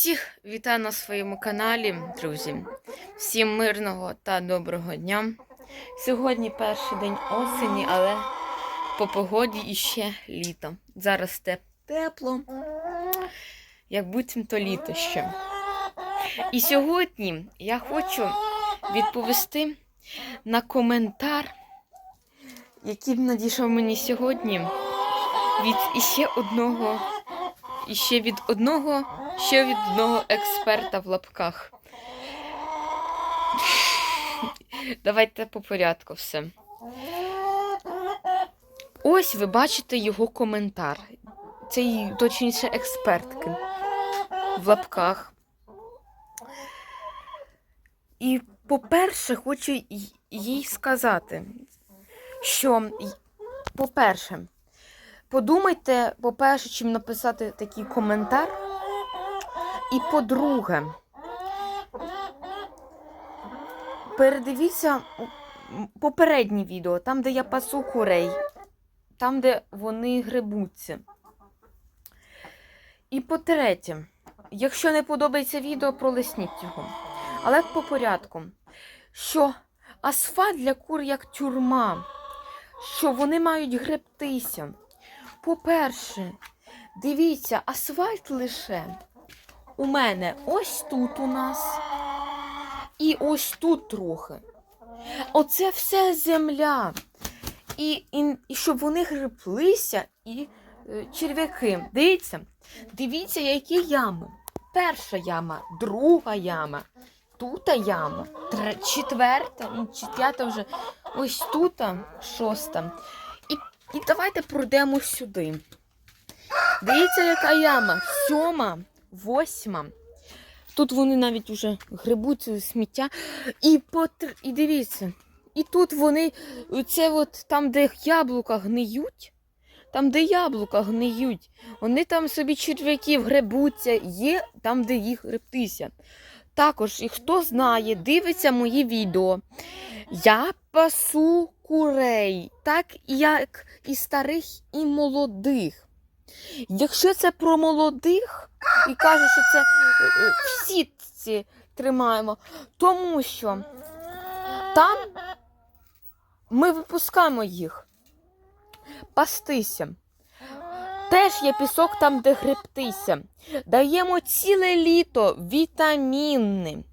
Всіх вітаю на своєму каналі, друзі. Всім мирного та доброго дня. Сьогодні перший день осені, але по погоді іще літо. Зараз теп- тепло, як буцімто літо ще. І сьогодні я хочу відповісти на коментар, який надійшов мені сьогодні від іще одного і ще від одного, ще від одного експерта в лапках. Давайте по порядку все. Ось ви бачите його коментар. Це точніше експертки в лапках. І, по-перше, хочу їй сказати, що, по-перше, Подумайте, по-перше, чим написати такий коментар. І по-друге, передивіться попереднє відео, там, де я пасу курей, там, де вони грибуться. І по-третє, якщо не подобається відео, пролисніть його. Але по порядку, що асфальт для кур як тюрма, що вони мають гребтися. По-перше, дивіться, асфальт лише у мене ось тут у нас. І ось тут трохи. Оце все земля. І, і, і щоб вони гриплися і е, черв'яки. Дивіться, дивіться, які ями. Перша яма, друга яма, тута яма, тре, четверта, ну, п'ята вже, ось тута, шоста. І давайте пройдемо сюди. Дивіться, яка яма. Сьома, восьма. Тут вони навіть вже грибуть сміття. І потр... і дивіться. І тут вони, це от там, де яблука гниють, там, де яблука гниють, вони там собі черв'яків гребуться, є там, де їх гребтися. Також, і хто знає, дивиться мої відео. Я пасу курей, так як і старих, і молодих. Якщо це про молодих, і кажуть, що це всі ці в сітці тримаємо, тому що там ми випускаємо їх пастися. Теж є пісок там, де гребтися. Даємо ціле літо вітаміни.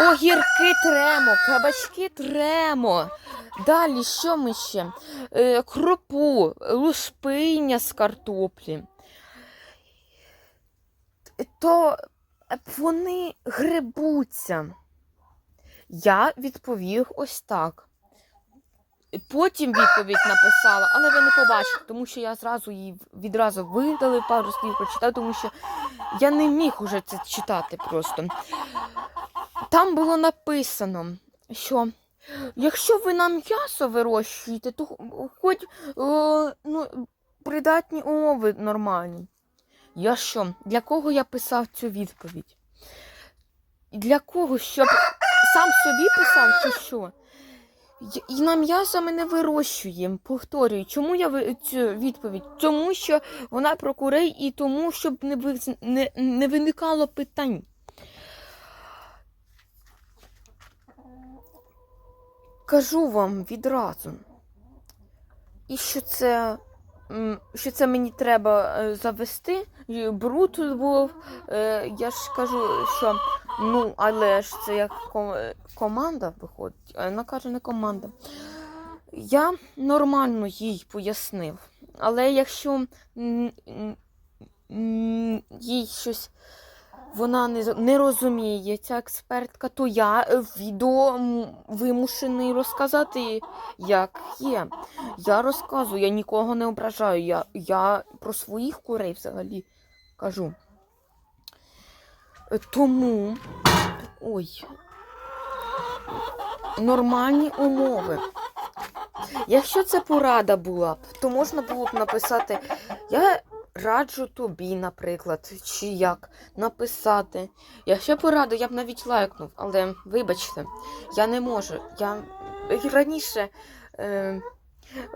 Огірки тремо, кабачки тремо. Далі що ми ще? Е, кропу, лушпиня з картоплі. То вони грибуться. Я відповів ось так. Потім відповідь написала, але ви не побачите, тому що я зразу її відразу видалив, пару слів прочитав, тому що я не міг уже це читати просто. Там було написано, що якщо ви на м'ясо вирощуєте, то хоч е, ну, придатні умови нормальні. Я що? Для кого я писав цю відповідь? Для кого? Щоб сам собі писав чи що? І на м'ясо ми не вирощуємо. Повторюю, чому я цю відповідь? Тому що вона про курей і тому, щоб не, ви- не, не виникало питань. Кажу вам відразу. І що це, що це мені треба е, завести. Бруд був. Е, Я ж кажу, що ну, але ж це як команда виходить. Вона каже, не команда. Я нормально їй пояснив. Але якщо їй щось вона не, не розуміє, ця експертка, то я е, відео вимушений розказати, як є. Я розказую, я нікого не ображаю. Я, я про своїх курей взагалі кажу. Е, Тому ой, нормальні умови. Якщо це порада була то можна було б написати. Я раджу тобі, наприклад, чи як написати. Якщо пораду, я б навіть лайкнув, але вибачте, я не можу. Я раніше е,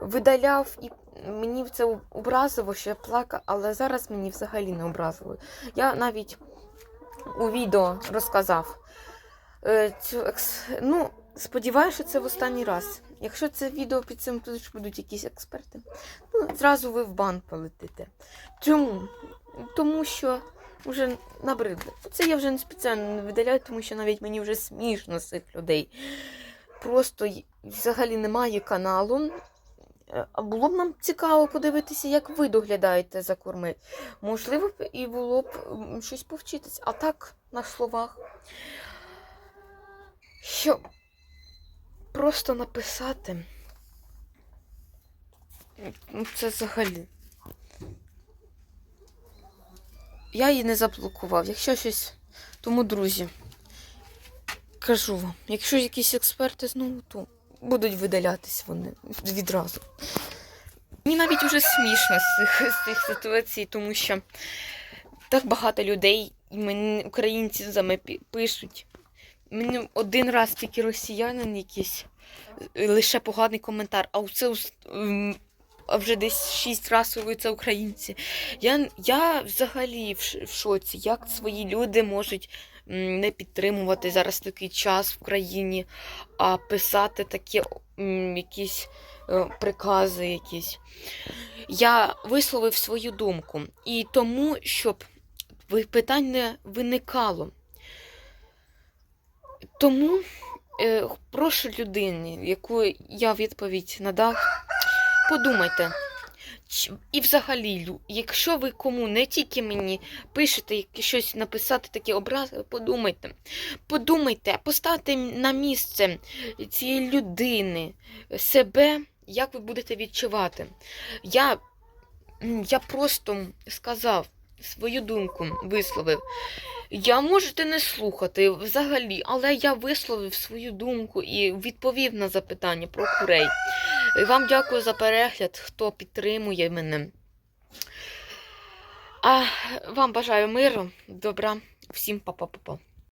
видаляв і мені це образиво, що я плакав, але зараз мені взагалі не образиво. Я навіть у відео розказав. Е, Цю екс... Ну, сподіваюся, що це в останній раз. Якщо це відео під цим будуть- будуть якісь експерти, ну, зразу ви в бан полетите. Чому? Тому що вже набридло. Це я вже не спеціально не видаляю, тому що навіть мені вже смішно з цих людей. Просто взагалі немає каналу. Було б нам цікаво подивитися, як ви доглядаєте за курми. Можливо, і було б щось повчитись. А так, на словах. Що просто написати. Ну, це взагалі. Я її не заблокував. Якщо щось. Тому, друзі, кажу вам, якщо якісь експерти знову, то будуть видалятись вони відразу. Мені навіть уже смішно з цих, з цих ситуацій, тому що так багато людей, і мені українці за мене пишуть. Мені один раз тільки росіянин якийсь, е, лише поганий коментар, а це а вже десь шість разів це українці. Я, я взагалі в, шоці, як свої люди можуть не підтримувати зараз такий час в країні, а писати такі якісь е, прикази якісь. Я висловив свою думку. І тому, щоб питань не виникало. Тому е, прошу людині, яку я відповідь надав, подумайте. І взагалі, якщо ви кому не тільки мені пишете щось написати такі образи, подумайте. Подумайте, поставте на місце цієї людини, себе, як ви будете відчувати. Я, я просто сказав свою думку, висловив. Я можете не слухати взагалі, але я висловив свою думку і відповів на запитання про курей. Вам дякую за перегляд, хто підтримує мене. А вам бажаю миру, добра, всім па-па-па-па.